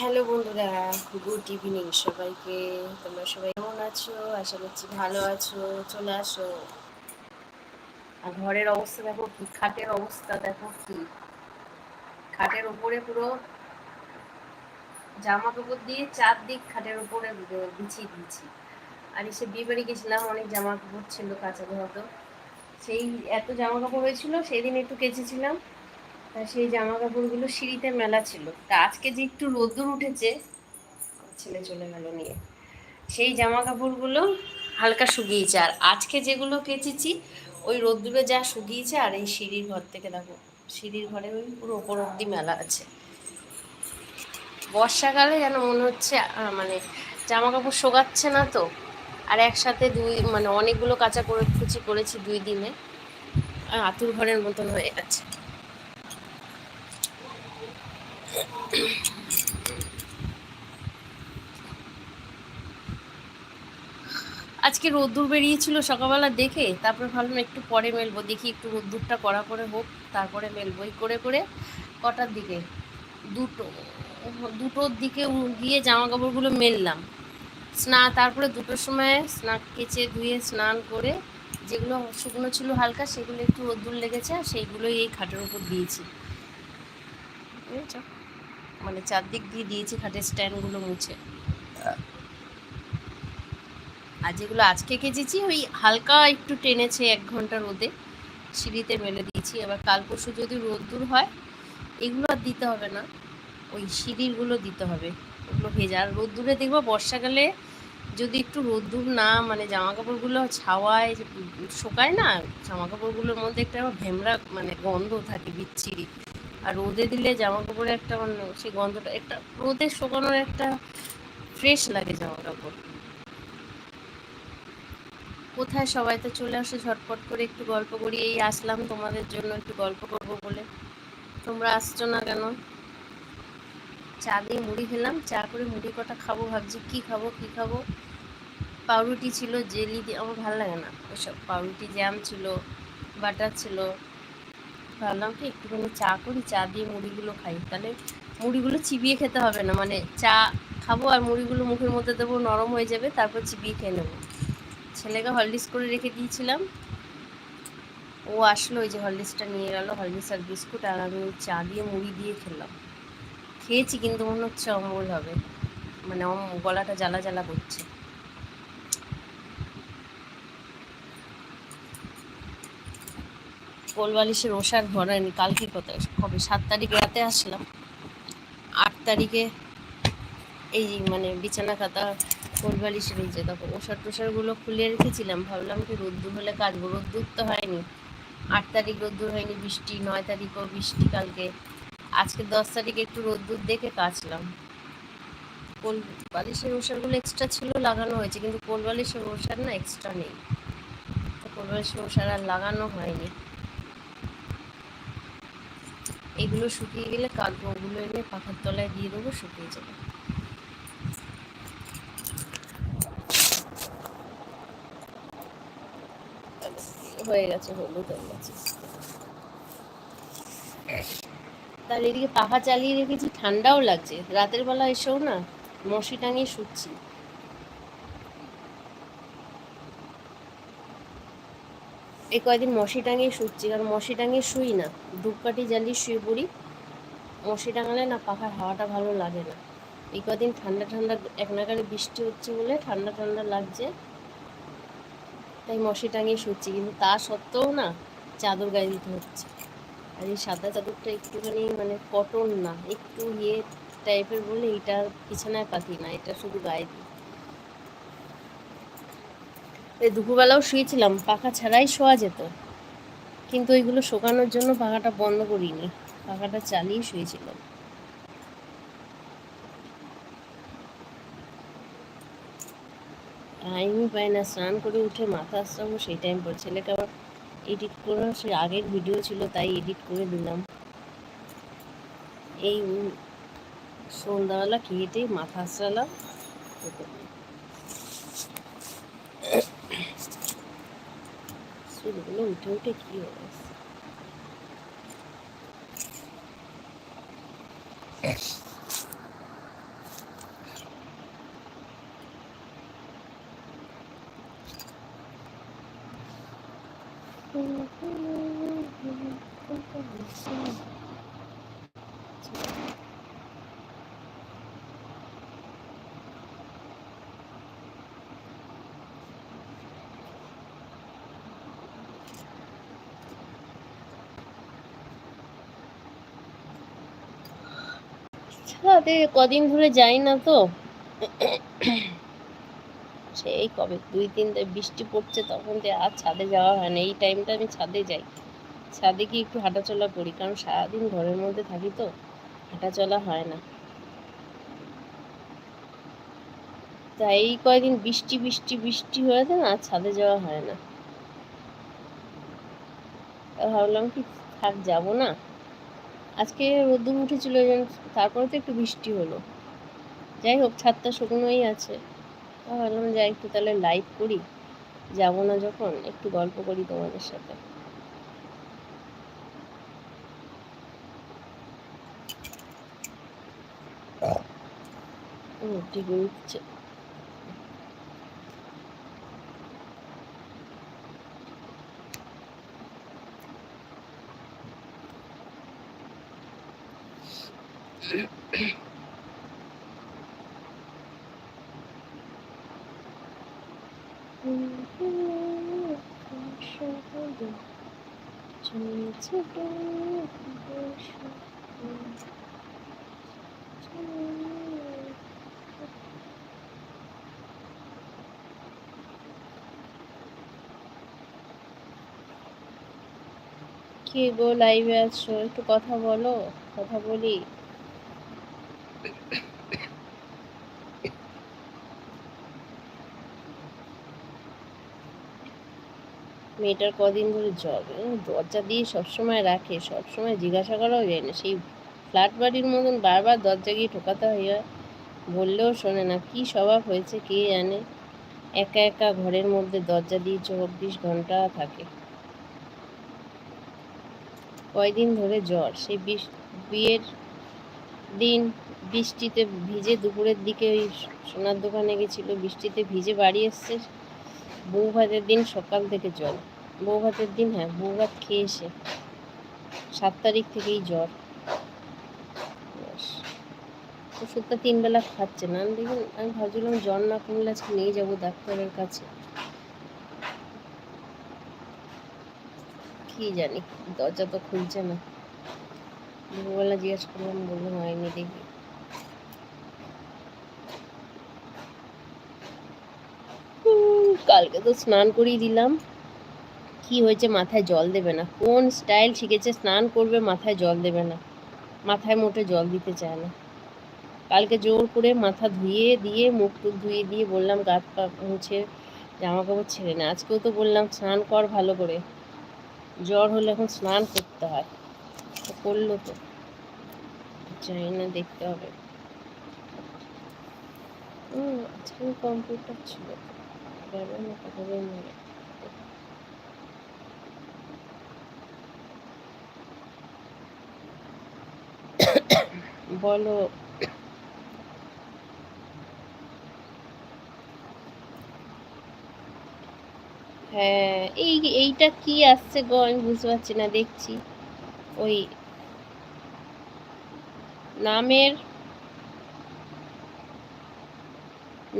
Hello বন্ধুরা, good evening সবাইকে। তোমরা সবাই কেমন আছো? আশা করছি ভালো আছো। চলে আসো। আর ঘরের অবস্থা দেখো কি, খাটের অবস্থা দেখো কি। খাটের উপরে পুরো জামা কাপড় দিয়ে চারদিক খাটের উপরে বিছিয়ে দিয়েছি। আর এসে বিয়ে বাড়ি গেছিলাম, অনেক জামা কাপড় ছিল কাঁচা ধোয়াতো সেই এত জামা কাপড় হয়েছিল সেই দিন একটু কেচেছিলাম। তা সেই জামা কাপড়গুলো সিঁড়িতে মেলা ছিল। তা আজকে যে একটু রোদ্দুর উঠেছে ছেলে চলে গেল নিয়ে। সেই জামা কাপড়গুলো হালকা শুকিয়েছে। আর আজকে যেগুলো কেচেছি, ওই রোদ্দুরে যা শুকিয়েছে আর এই সিঁড়ির ঘর থেকে দেখো, সিঁড়ির ঘরে ওই পুরো ওপর অব্দি মেলা আছে। বর্ষাকালে যেন মনে হচ্ছে মানে জামা কাপড় শোকাচ্ছে না তো? আর একসাথে দুই মানে অনেকগুলো কাঁচা করে কুচি করেছি দুই দিনে। আতুর ঘরের মতন হয়ে গেছে। আজকে রোদ্দুর বেরিয়েছিল সকালবেলা দেখে, তারপরে ভাবলাম একটু পরে মেলবো, দেখি একটু রোদ্দুরটা করা করে হোক, তারপরে মেলবো এই করে করে কটার দিকে? দুটো, দুটোর দিকে গিয়ে জামা কাপড়গুলো মেললাম। স্নান তারপরে দুটোর সময় স্নান কেচে ধুয়ে স্নান করে যেগুলো শুকনো ছিল হালকা, সেগুলো একটু রোদ্দুর লেগেছে, আর সেইগুলোই এই খাটের উপর দিয়েছি। বুঝেছ মানে চারদিক দিয়ে দিয়েছি খাটের স্ট্যান্ডগুলো মুছে। আর যেগুলো আজকে কেচেছি, ওই হালকা একটু টেনেছে এক ঘণ্টা রোদে। সিঁড়িতে মেলে দিয়েছি। এবার কাল পরশু যদি রোদ্দুর হয়, এগুলো আর দিতে হবে না। ওই সিঁড়িগুলো দিতে হবে। ওগুলো ভেজা। আর রোদ্দুরে দেখব, বর্ষাকালে যদি একটু রোদ্দুর না মানে জামা কাপড়গুলো ছাওয়ায় শোকায় না জামা কাপড়গুলোর মধ্যে একটা ভেমরা মানে গন্ধ থাকে বিচ্ছিরি। আর রোদে দিলে জামা কাপড়ে একটা মানে সেই গন্ধটা, একটা রোদে শুকানোর একটা ফ্রেশ লাগে জামা কাপড় কোথায় সবাই তো চলে আসে, ঝটপট করে একটু গল্প করি এই আসলাম, তোমাদের জন্য একটু গল্প করব বলে। তোমরা আসছো না কেন? চা দিয়ে মুড়ি খেলাম, চা করে মুড়ি কটা খাব, ভাবছি কি খাব কি খাব? পাউরুটি ছিল, জেলি দিয়ে, আমার ভালো লাগে না। ওইসব পাউরুটি জ্যাম ছিল, বাটার ছিল ভাবলাম কি, একটুখানি চা করি, চা দিয়ে মুড়িগুলো খাই। তাহলে মুড়িগুলো চিবিয়ে খেতে হবে না মানে চা খাব আর মুড়িগুলো মুখের মধ্যে দেবো, নরম হয়ে যাবে, তারপর চিবিয়ে খেয়ে নেব। ছেলেকে হলডিস করে রেখে দিয়েছিলাম। ও আসলো, ওই যে হলডিসটা নিয়ে গেল হলডিস আর বিস্কুট, আর আমি চা দিয়ে মুড়ি দিয়ে খেলাম। খেয়েছি, কিন্তু মনে হচ্ছে অম্বল হবে। মানে গলাটা জ্বালা জ্বালা করছে। কোলবালিশের ওষার ভরায়নি কালকে কত কবে? সাত তারিখে রাতে আসলাম। আট তারিখে এই মানে বিছানা খাতা, কোলবালিশের এই যে দেখো ওষার টোষারগুলো খুলে রেখেছিলাম, ভাবলাম কি রোদ্দুর হলে কাটবো? রোদ্দুর তো হয়নি। আট তারিখ রোদ্দুর হয়নি, বৃষ্টি, নয় তারিখও বৃষ্টি কালকে। আজকে দশ তারিখে একটু রোদ্দুর দেখে কাচলাম। কোল বালিশের ওষারগুলো এক্সট্রা ছিল, লাগানো হয়েছে, কিন্তু কোল বালিশের ওষার না এক্সট্রা নেই। কোল বালিশের ওষার আর লাগানো হয়নি। এগুলো শুকিয়ে গেলে কাটবো, ওগুলো এনে পাখার তলায় দিয়ে দেবো, শুকিয়ে যাবে। হয়ে গেছে, হলুদ হয়ে গেছে। তাহলে এদিকে পাখা চালিয়ে রেখেছি, ঠান্ডাও লাগছে। রাতের বেলা এসেও না, মশি টাঙিয়ে শুচ্ছি। এই কয়দিন মশি টাঙিয়ে শুচ্ছি, কারণ মশি টাঙিয়ে শুই না। ধূপকাঠি জ্বালিয়ে শুয়ে পড়ি। মশি টাঙালে না পাখার হাওয়াটা ভালো লাগে না। এই কদিন ঠান্ডা ঠান্ডা এক নাগারে বৃষ্টি হচ্ছে বলে ঠান্ডা ঠান্ডা লাগছে। তাই মশি টাঙিয়ে শুচ্ছি, কিন্তু তা সত্ত্বেও না চাদর গায়ে দিতে হচ্ছে। আর এই সাদা চাদরটা একটুখানি মানে কটন না, একটু ইয়ে টাইপের বলে এটা বিছানায় পাতি না, এটা শুধু গায়ে দিই। দুপুরবেলাও শুয়েছিলাম, পাখা ছাড়াই শোয়া যেত। কিন্তু ওইগুলো শোকানোর জন্য পাখাটা বন্ধ করিনি, পাখাটা চালিয়ে শুয়েছিলাম। টাইমই পাই না, স্নান করে উঠে মাথা আসলাম সেই টাইম পর। ছেলেকে আবার এডিট করে সে আগের ভিডিও ছিল, তাই এডিট করে দিলাম। এই সন্ধ্যাবেলা খেয়েটেই মাথা আসলাম চুলগুলো উঠে উঠে হয়ে হবে ছাদে কদিন ধরে যাই না তো। সেই কবে দুই তিন দিন বৃষ্টি পড়ছে তখন যে আর ছাদে যাওয়া হয় না। এই টাইমটা আমি ছাদে যাই। ছাদে গিয়ে একটু হাঁটাচলা করি, কারণ সারাদিন ঘরের মধ্যে থাকি তো, হাঁটাচলা হয় না। তাই এই কয়দিন বৃষ্টি বৃষ্টি বৃষ্টি হয়েছে না, আর ছাদে যাওয়া হয় না। তা ভাবলাম কি, থাক, যাব না। আজকে রোদ্দুর উঠেছিল তারপরে তো একটু বৃষ্টি হলো। যাই হোক, ছাদটা শুকনোই আছে। ভাবলাম যাই, একটু তাহলে লাইভ করি। যাব না যখন, একটু গল্প করি তোমাদের সাথে। হুম ঠিক কি গো লাইভে আছো? একটু কথা বলো কথা বলি। মেয়েটার কদিন ধরে জ্বর দরজা দিয়ে সবসময় রাখে, সবসময় জিজ্ঞাসা করাও যায় না। সেই ফ্ল্যাট বাড়ির মতন বারবার দরজা গিয়ে ঠোকাতে হয় বললেও শোনে না, কি স্বভাব হয়েছে কে জানে? একা একা ঘরের মধ্যে দরজা দিয়ে চব্বিশ ঘণ্টা থাকে। কয়দিন ধরে জ্বর, সেই বিয়ের দিন বৃষ্টিতে ভিজে দুপুরের দিকে ওই সোনার দোকানে গেছিল, বৃষ্টিতে ভিজে বাড়ি এসছে। বউ ভাতের দিন সকাল থেকে জল বউ ভাতের দিন হ্যাঁ বউ ভাত খেয়ে এসে সাত তারিখ থেকেই জ্বর। ওষুধটা তিন বেলা খাচ্ছে না। আমি দেখুন, আমি ভাবছিলাম জ্বর না কমলে আজকে নিয়ে যাব ডাক্তারের কাছে। কি জানি, দরজা তো খুলছে না। দুপুরবেলা জিজ্ঞেস করলাম, বলল, হয়নি দেখি। কালকে তো স্নান করিয়ে দিলাম। কি হয়েছে মাথায় জল দেবে না। কোন স্টাইল শিখেছে, স্নান করবে, মাথায় জল দেবে না। মাথায় মোটে জল দিতে চায় না। কালকে জোর করে মাথা ধুয়ে দিয়ে, মুখ টুক ধুয়ে দিয়ে বললাম, গাত পা মুছে জামা কাপড় ছেড়ে না। আজকেও তো বললাম, স্নান কর ভালো করে। জ্বর হলে এখন স্নান করতে হয়। করল তো। জানি না, দেখতে হবে। হুম আজকে কম্পিউটার ছিল। না কবে মনে বলো। হ্যাঁ এই এইটা কি আসছে গো? আমি বুঝতে পারছি না, দেখছি। ওই নামের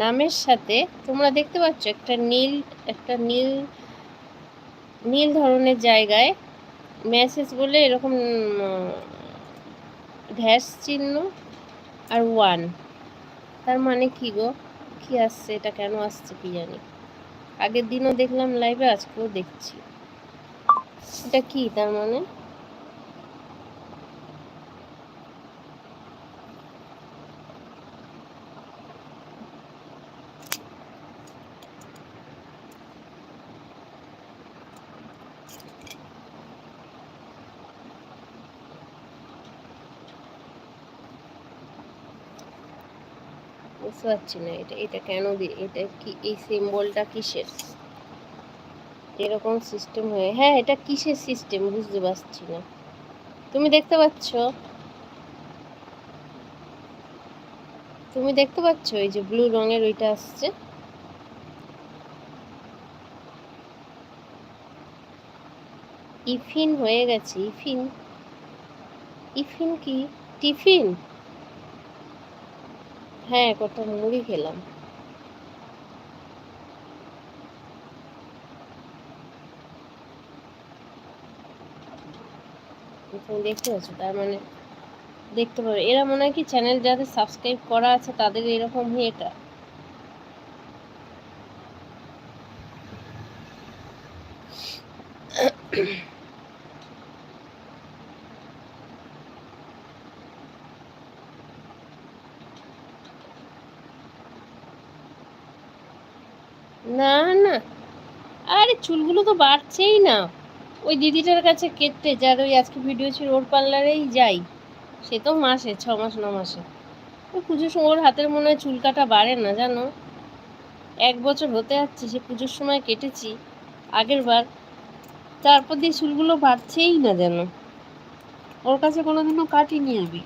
নামের সাথে তোমরা দেখতে পাচ্ছ একটা নীল একটা নীল নীল ধরনের জায়গায় মেসেজ বলে এরকম ড্যাশ চিহ্ন আর ওয়ান তার মানে কি গো? কি আসছে? এটা কেন আসছে কি জানি? আগের দিনও দেখলাম লাইভে আজকেও দেখছি। এটা কি তার মানে? বুঝতে পারছি না এটা এটা কেন দিয়ে এটা কি, এই সিম্বলটা কিসের? এরকম সিস্টেম হয়ে হ্যাঁ এটা কিসের সিস্টেম বুঝতে পারছি না। তুমি দেখতে পাচ্ছ? তুমি দেখতে পাচ্ছ এই যে ব্লু রঙের ওইটা আসছে? ইফিন হয়ে গেছে ইফিন ইফিন কি? টিফিন? হ্যাঁ কটা মুড়ি খেলাম। তুমি দেখতে পাচ্ছ, তার মানে দেখতে পাবে। এরা মনে হয় কি চ্যানেল যাদের সাবস্ক্রাইব করা আছে, তাদের এরকম এটা না না আরে চুলগুলো তো বাড়ছেই না। ওই দিদিটার কাছে কেটে, যার ওই আজকে ভিডিও ছিল ওর পার্লারেই যাই। সে তো মাসে, ছ মাস, ন মাসে। ওই পুজোর সময়, ওর হাতের মনে হয় চুল কাটা বাড়ে না, জানো? এক বছর হতে যাচ্ছে, সে পুজোর সময় কেটেছি। আগের বার। তারপর দিয়ে চুলগুলো বাড়ছেই না যেন। ওর কাছে কোনোদিনও কাটিনি আমি।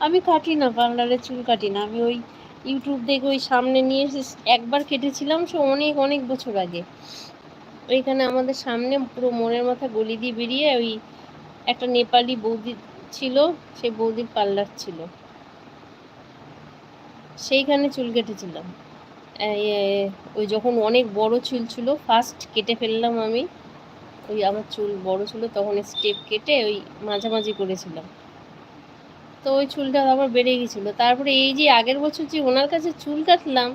আমি কাটি না পার্লারে চুল কাটি না। আমি ওই ইউটিউব দেখে ওই সামনে নিয়ে এসে একবার কেটেছিলাম, সে অনেক অনেক বছর আগে। ওইখানে আমাদের সামনে পুরো মোড়ের মাথা গলি দিয়ে বেরিয়ে ওই একটা নেপালি বৌদি ছিল, সেই বৌদির পার্লার ছিল। সেইখানে চুল কেটেছিলাম। ওই যখন অনেক বড় চুল ছিল ফার্স্ট কেটে ফেললাম আমি। ওই আমার চুল বড় ছিল, তখন স্টেপ কেটে ওই মাঝামাঝি করেছিলাম। তো ওই চুলটা আবার বেড়ে গেছিল। তারপরে এই যে আগের বছর যে ওনার কাছে চুল কাটলাম,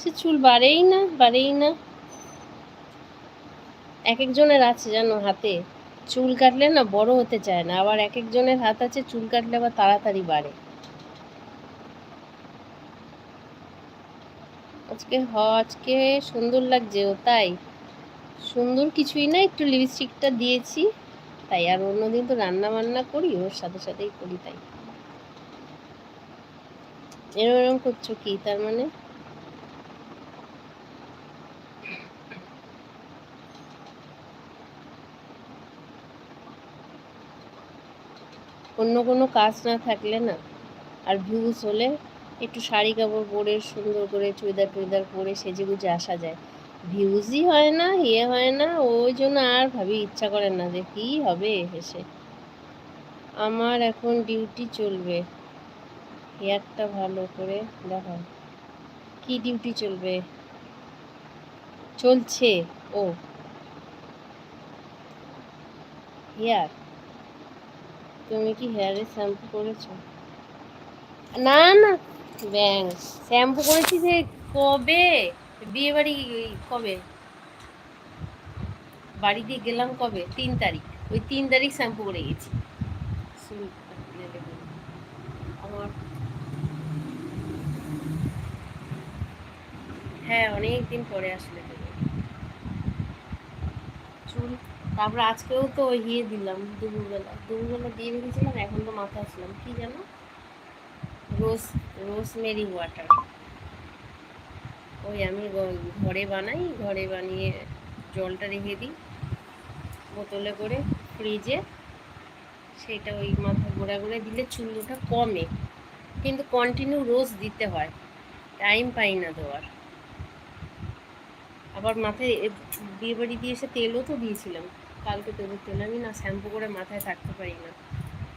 সে চুল বাড়েই না বাড়েই না। এক একজনের আছে জানো হাতে। চুল কাটলে না বড় হতে চায় না, আবার এক একজনের হাত আছে, চুল কাটলে আবার তাড়াতাড়ি বাড়ে। আজকে হ, আজকে সুন্দর লাগছে ও, তাই। সুন্দর কিছুই না, একটু লিপস্টিকটা দিয়েছি, তাই। আর অন্যদিন তো রান্না বান্না করি, ওর সাথে সাথেই করি, তাই। এরম এরম করছ কি, তার মানে? অন্য কোনো কাজ না থাকলে না, আর ভিউজ হলে একটু শাড়ি কাপড় পরে সুন্দর করে চুড়িদার টুড়িদার পরে সেজে গুজে আসা যায়। ভিউজই হয় না ইয়ে হয় না, ওই জন্য আর ভাবি ইচ্ছা করে না যে কী হবে এসে আমার এখন ডিউটি চলবে। হেয়ারটা ভালো করে দেখাও। কি ডিউটি চলবে? চলছে, ও। হেয়ার তুমি কি হেয়ারে শ্যাম্পু করেছ? না না। ব্যাং শ্যাম্পু করেছি যে কবে? বিয়ে বাড়ি কবে? বাড়ি দিয়ে গেলাম কবে? তিন তারিখ। ওই তিন তারিখ শ্যাম্পু করে গেছি। আমার হ্যাঁ অনেক দিন পরে আসলে চুল তারপর আজকেও তো ইয়ে দিলাম দুপুরবেলা। দুপুরবেলা দিয়ে রেখেছিলাম, এখন তো মাথা আসলাম। কি জানো? Rose rosemary water. ওই আমি ঘরে বানাই, ঘরে বানিয়ে জলটা রেখে দিই। বোতলে করে ফ্রিজে। সেটা ওই মাথা গোড়া গোড়া দিলে চুলটা কমে। কিন্তু কন্টিনিউ রোজ দিতে হয়। টাইম পাই না দেওয়ার। আবার মাথায় বিয়ে বাড়ি দিয়ে এসে তেলও তো দিয়েছিলাম। কালকে তেলের তেল আমি না শ্যাম্পু করে মাথায় থাকতে পারি না।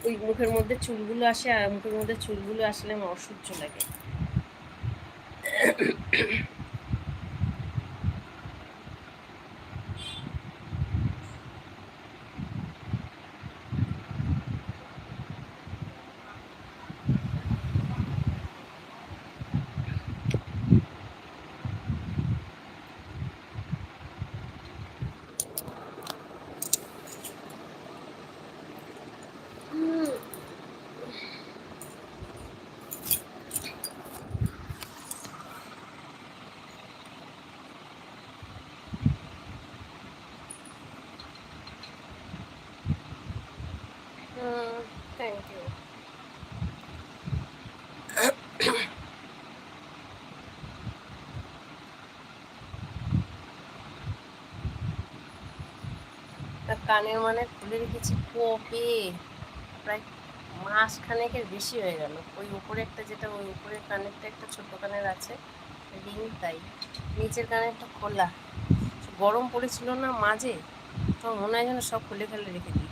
ওই মুখের মধ্যে চুলগুলো আসে, আর মুখের মধ্যে চুলগুলো আসলে আমার অসহ্য লাগে। কানের মানে খুলে রেখেছি কবে প্রায় মাস খানেকের বেশি হয়ে গেল। ওই উপরে একটা যেটা, ওই উপরের কানেরটা একটা ছোট কানের আছে, রিং তাই। নিচের কানেরটা খোলা। গরম পড়েছিল না মাঝে, তো মনে হয় যেন সব খুলে ফেলে রেখে দিই।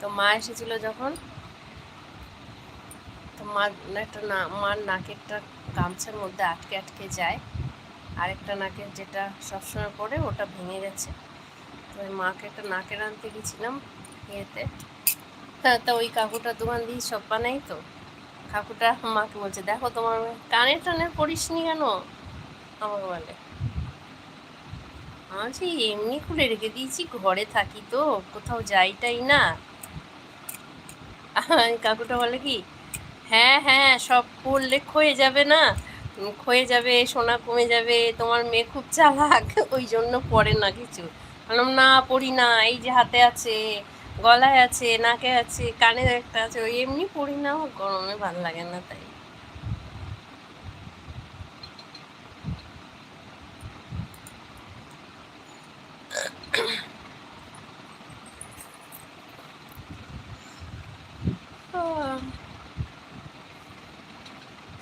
তো মা এসেছিল যখন, তো মা একটা না, মার নাকেরটা গামছার মধ্যে আটকে আটকে যায়। আরেকটা নাকের যেটা সবসময় পরে, ওটা ভেঙে গেছে। ওই মাকে একটা নাকের আনতে গেছিলাম ইয়েতে। তা ওই কাকুটার দোকান দিয়ে সব বানাই তো। কাকুটা মাকে বলছে, দেখো তোমার কানে টানে পড়িস নি কেন? আমাকে বলে আমি এমনি খুলে রেখে দিয়েছি, ঘরে থাকি তো, কোথাও যাইটাই না। কাকুটা বলে কি হ্যাঁ হ্যাঁ সব পড়লে ক্ষয়ে যাবে না। ক্ষয়ে যাবে, সোনা কমে যাবে, তোমার মেয়ে খুব চালাক, ওই জন্য পড়ে না কিছু। বললাম, না, পড়ি না, এই যে হাতে আছে, গলায় আছে, নাকে আছে, কানে একটা আছে, ওই এমনি পড়ি না গরমে ভালো লাগে না তাই।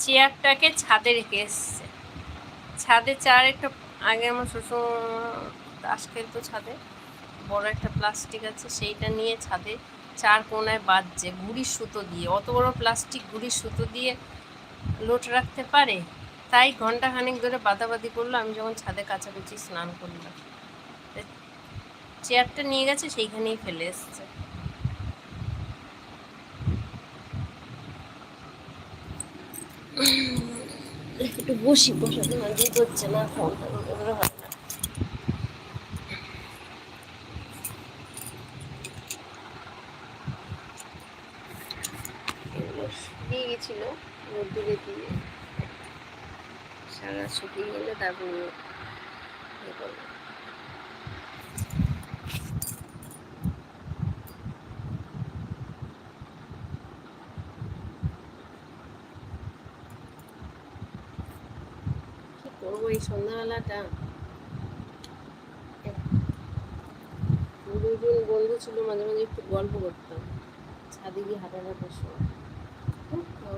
চেয়ারটাকে ছাদে রেখে এসছে। ছাদে চার একটা আগে আমার শ্বশুর তাস খেলতো ছাদে, বড় একটা প্লাস্টিক আছে, সেইটা নিয়ে ছাদে চার কোনায় বাজছে গুড়ির সুতো দিয়ে। অত বড় প্লাস্টিক গুড়ির সুতো দিয়ে লোট রাখতে পারে? তাই ঘণ্টা খানিক ধরে বাদাবাদি করল, আমি যখন ছাদে কাছাকাছি স্নান করলাম। চেয়ারটা নিয়ে গেছে, সেইখানেই ফেলে এসছে। একটু বসি বসাতে না দিয়ে হচ্ছে না, ফোনটা হয় না দিয়ে গেছিল রোদ্দুরে দিয়ে সারা শুকিয়ে গেলে তারপর করব। করব এই সন্ধ্যাবেলাটা? দুজন বন্ধু ছিল, মাঝে মাঝে একটু গল্প করতাম, ছাদে গিয়ে হাঁটা হাঁটার সময়।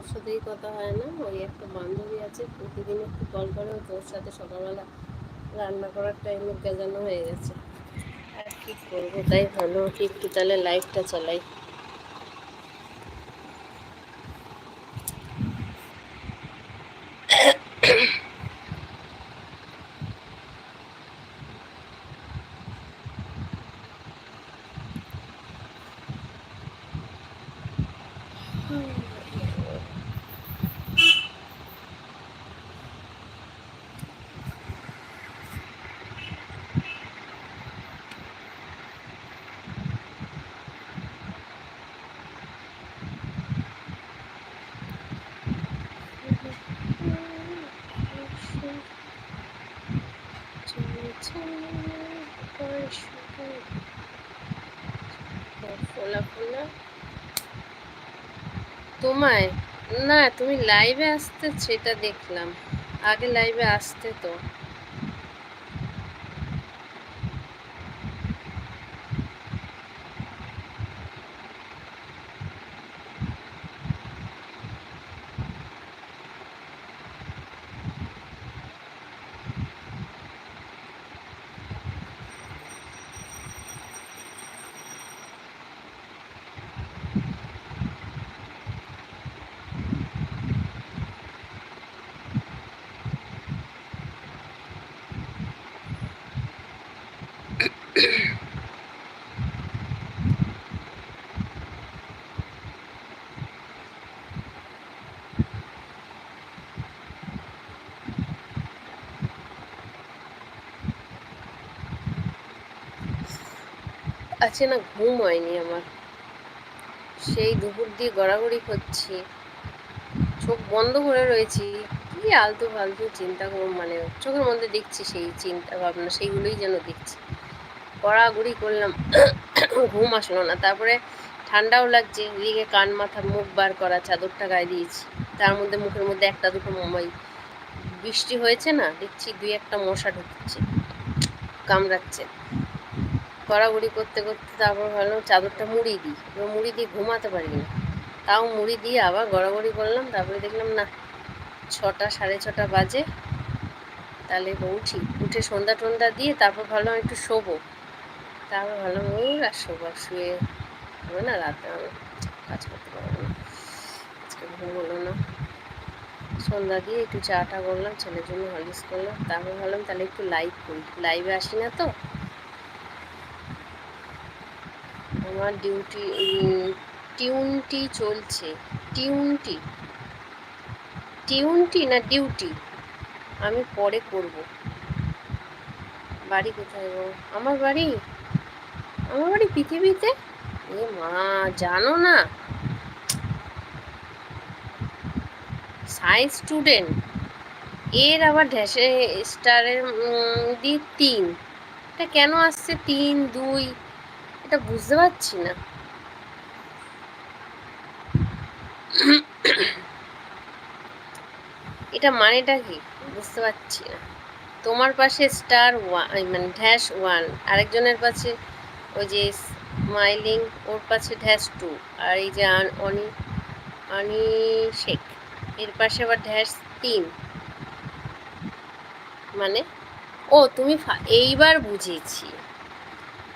ওর সাথেই কথা হয় না। ওই একটা বান্ধবী আছে, প্রতিদিন একটু কল করে তোর সাথে সকালবেলা রান্না করার টাইমে গেজানো হয়ে গেছে। আর কি করব? তাই ভালো, একটু তাহলে লাইফটা চালাই ফোলা ফোলা তোমায় না তুমি লাইভে আসতে সেটা দেখলাম। আগে লাইভে আসতে তো। আছে না, ঘুম হয়নি আমার। সেই দুপুর দিয়ে গড়াগড়ি করছি। চোখ বন্ধ করে রয়েছি। কি আলতু ফালতু চিন্তা করুন মানে চোখের মধ্যে দেখছি সেই চিন্তা ভাবনা, সেইগুলোই যেন দেখছি। গড়াগড়ি করলাম, ঘুম আসলো না। তারপরে ঠান্ডাও লাগছে, এদিকে কান মাথা মুখ বার করা, চাদরটা গায়ে দিয়েছি। তার মধ্যে মুখের মধ্যে একটা দুটো মোমাই বৃষ্টি হয়েছে না, দেখছি দুই একটা মশা ঢুকছে, কামড়াচ্ছে। গড়াগড়ি করতে করতে তারপর ভাবলাম চাদরটা মুড়ি দিই। এবার মুড়ি দিয়ে ঘুমাতে পারি না তাও মুড়ি দিয়ে আবার গড়াগড়ি করলাম, তারপরে দেখলাম না, ছটা, সাড়ে ছটা বাজে। তাহলে উঠি উঠে সন্ধ্যা টন্দা দিয়ে তারপর ভাবলাম একটু শোবো। তারপর ভালো ওর আর শোবার শুয়ে হবে না, রাতে আমি কাজ করতে পারব না। আজকে ঘুম হলো না। সন্ধ্যা দিয়ে একটু চাটা করলাম, ছেলের জন্য হলিস করলাম। তারপর ভাবলাম তাহলে একটু লাইভ করি। লাইভে আসি না তো? আমার ডিউটি টিউনটি চলছে। টিউনটি টিউনটি না ডিউটি আমি পরে করব। বাড়ি কোথায় গো? আমার বাড়ি? আমার বাড়ি পৃথিবীতে? এ মা, জানো না। সায়েন্স স্টুডেন্ট এর আবার ঢ্যাসে স্টারের দি তিন। এটা কেন আসছে তিন, দুই? এটা বুঝতে পারছি না। এটা মানেটা কি? বুঝতে পারছি না। তোমার পাশে স্টার ওয়ান মানে ঢ্যাশ ওয়ান আরেকজনের পাশে ওই যে স্মাইলিং ওর পাশে ঢ্যাশ টু আর এই যে অনি অনি শেখ, এর পাশে আবার ঢ্যাশ তিন। মানে ও তুমি এইবার বুঝেছি।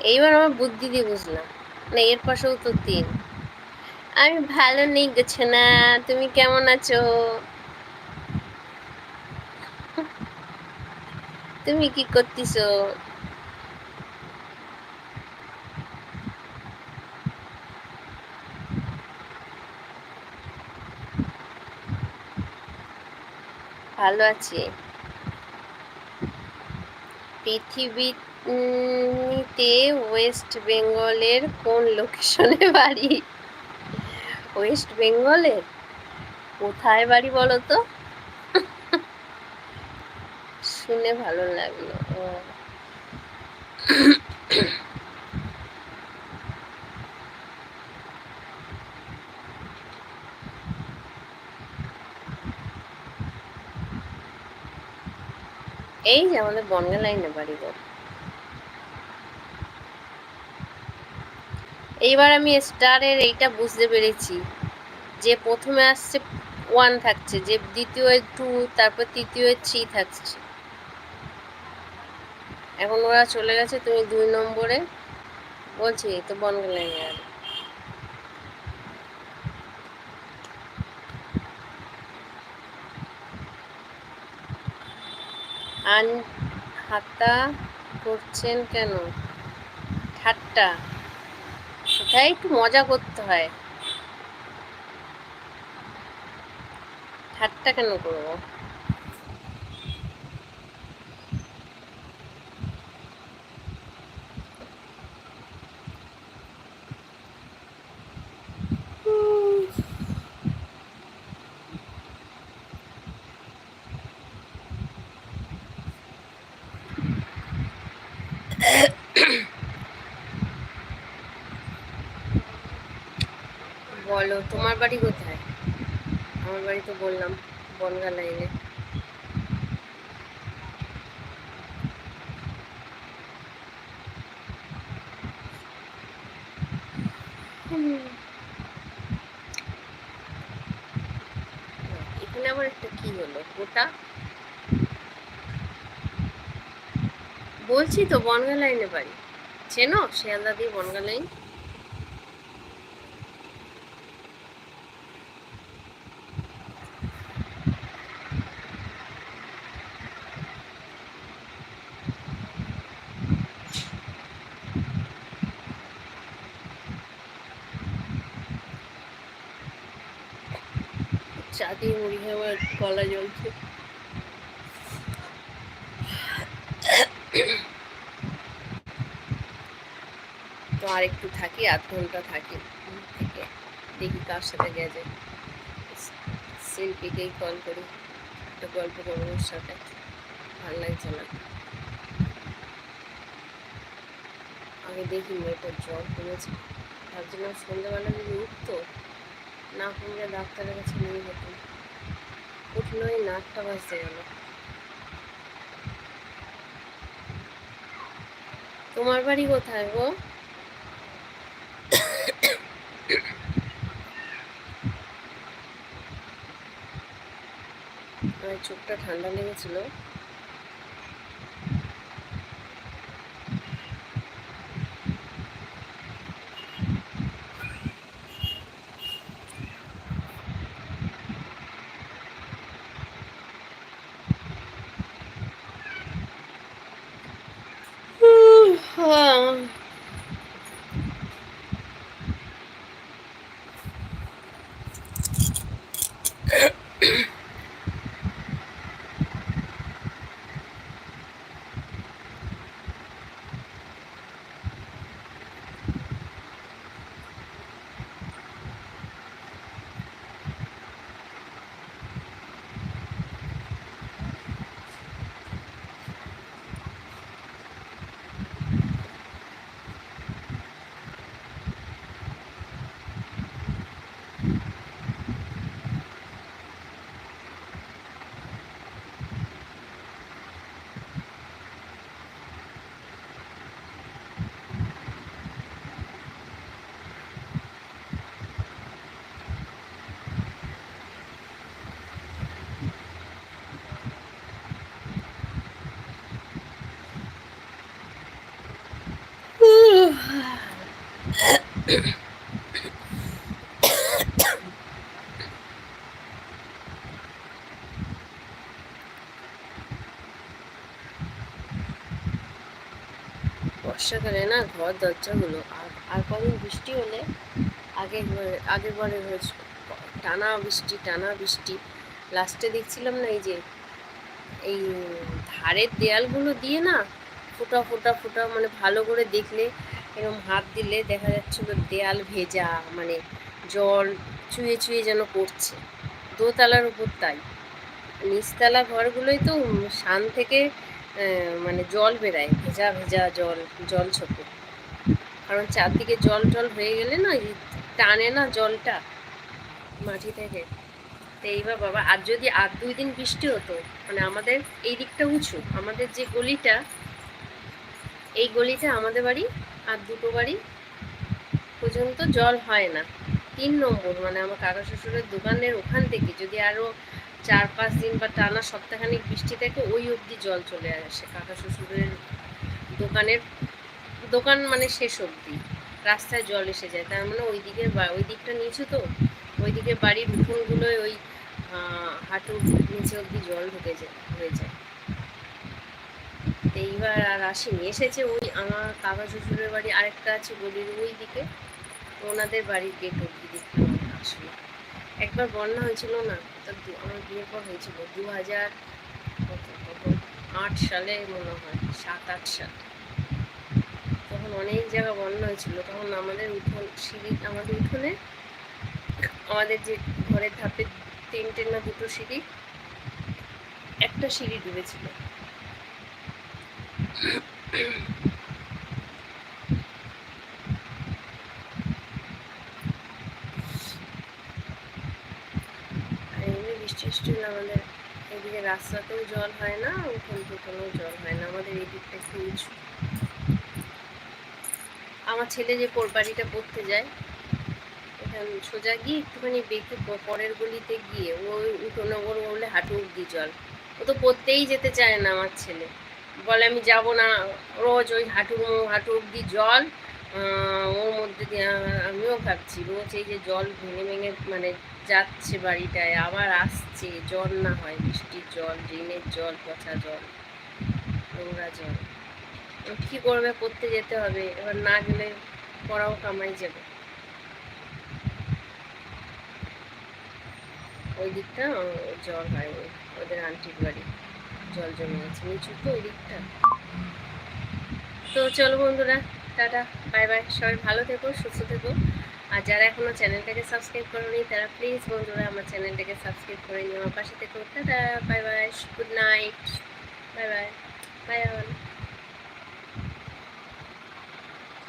এইবার আমার বুদ্ধি দিয়ে বুঝলাম। না, এর পাশেও তো তিন। আমি ভালো নেই গেছে না তুমি কেমন আছো? তুমি কি করতেছো? ভালো আছি। পৃথিবীতে ওয়েস্ট বেঙ্গলের কোন লোকেশনে বাড়ি? ওয়েস্ট বেঙ্গলের? কোথায় বাড়ি বলো তো? শুনে ভালো লাগল এই যে আমাদের বনগা লাইনে বাড়ি গো এইবার আমি স্টারের এইটা বুঝতে পেরেছি। যে প্রথমে আসছে ওয়ান থাকছে, যে দ্বিতীয় টু তারপর তৃতীয় থ্রি থাকছে। এখন ওরা চলে গেছে তুমি দুই নম্বরে। বলছি তো বনগা লাইনে আর। আন হাতা করছেন কেন? ঠাট্টা। সেটাই একটু মজা করতে হয়। ঠাট্টা কেন করব? বলো তোমার বাড়ি কোথায়? আমার বাড়ি তো বললাম, বনগা লাইনে এখানে আবার একটা কি হলো? গোটা? বলছি তো, বনগা লাইনে বাড়ি। চেনো? শিয়ালদা দিয়ে বনগা লাইন চা দিয়ে মুড়ি খেয়ে আমার গলা জ্বলছে। তো আর একটু থাকি, আধ ঘণ্টা থাকি থেকে। দেখি কার সাথে গেছে। শিল্পীকেই কল করি। একটা গল্প করব ওর সাথে। ভালো লাগছে না। আগে দেখি মেয়েটার জ্বর কমেছে। ভাবছিলাম সন্ধ্যাবেলা যদি উঠতো না কমলে ডাক্তারের কাছে নিয়ে যেতাম। উঠল এই নাকটা বাজতে গেল। তোমার বাড়ি কোথায় গো? চোখটা ঠান্ডা লেগেছিল। বর্ষাকালে না ঘর দরজাগুলো আর আর কদিন বৃষ্টি হলে আগের আগের বারে হয়েছিল টানা বৃষ্টি টানা বৃষ্টি। লাস্টে দেখছিলাম না এই যে, এই ধারের দেয়ালগুলো দিয়ে না ফোটা ফোটা ফোটা মানে ভালো করে দেখলে এরকম হাত দিলে দেখা যাচ্ছিল দেয়াল ভেজা মানে জল চুয়ে চুয়ে যেন পড়ছে। দোতলার উপর তাই। নিচতলা ঘরগুলোই তো সান থেকে মানে জল বেরায়, ভেজা ভেজা জল জল ছোপে। কারণ চারদিকে জল টল হয়ে গেলে না টানে না জলটা মাটি থেকে। তো এইবার বাবা, আর যদি আর দুই দিন বৃষ্টি হতো মানে আমাদের এই দিকটা উঁচু, আমাদের যে গলিটা, এই গলিটা আমাদের বাড়ি আর দুটো বাড়ি পর্যন্ত জল হয় না। তিন নম্বর মানে আমার কাকা শ্বশুরের দোকানের ওখান থেকে যদি আরও চার পাঁচ দিন বা টানা সপ্তাহখানিক বৃষ্টি থাকে, ওই অবধি জল চলে আসে কাকা শ্বশুরের দোকানের, দোকান মানে শেষ অবধি। রাস্তায় জল এসে যায়। তার মানে ওই দিকের ওই দিকটা নিচু তো ওই দিকের বাড়ির উঠোনগুলোয় ওই হাঁটুর নিচে অবধি জল ঢুকে যায়, হয়ে যায়। এইবার আর আসেনি। এসেছে ওই আমার কাকা শ্বশুরের বাড়ি, আরেকটা আছে গলির ওই দিকে। ওনাদের বাড়ির গেট অব্দি দেখলাম আসলো। একবার বন্যা হয়েছিল না আমার বিয়ের পর হয়েছিল। দু হাজার আট সালে মনে হয়, সাত, আট সাল। তখন অনেক জায়গা বন্যা হয়েছিল। তখন আমাদের উঠোন, সিঁড়ি আমাদের উঠোনে আমাদের যে ঘরের ধাপে তিনটে না দুটো সিঁড়ি, একটা সিঁড়ি ডুবেছিল। বৃষ্টি বৃষ্টি আমাদের এদিকে রাস্তাতেও জল হয় না উঠোন টুকোনেও জল হয় না। আমাদের এই দিকটা একটু উঁচু আমার ছেলে যে বাড়িটা পড়তে যায় এখানে সোজা গিয়ে একটুখানি বেঁকে পরের গলিতে গিয়ে ওই উঠোনে ওর বলে হাঁটু অব্দি জল। ও তো পড়তেই যেতে চায় না আমার ছেলে। বলে আমি যাব না। রোজ ওই হাঁটু হাঁটু অব্দি জল ওর মধ্যে দিয়ে আমিও ভাবছি রোজ এই যে জল ভেঙে ভেঙে মানে যাচ্ছে বাড়িটায়, আবার আসছে জল না হয়, বৃষ্টির জল, ড্রেনের জল, পচা জল, নোংরা জল। কী করবে, করতে যেতে হবে, এবার না গেলে পড়াও কামাই যাবে। ওই দিকটা জল হয় ওদের আন্টির বাড়ি। জল জমে গেছে। নিচু তো ওই দিকটা তো চলো বন্ধুরা, টাটা, বাই বাই। সবাই ভালো থেকো, সুস্থ থেকো। আর যারা এখনও চ্যানেলটাকে সাবস্ক্রাইব করেনি, তারা প্লিজ বন্ধুরা আমার চ্যানেলটাকে সাবস্ক্রাইব করে নিও। আমার পাশে থেকো। Tata, bye bye, good night. Bye bye. Bye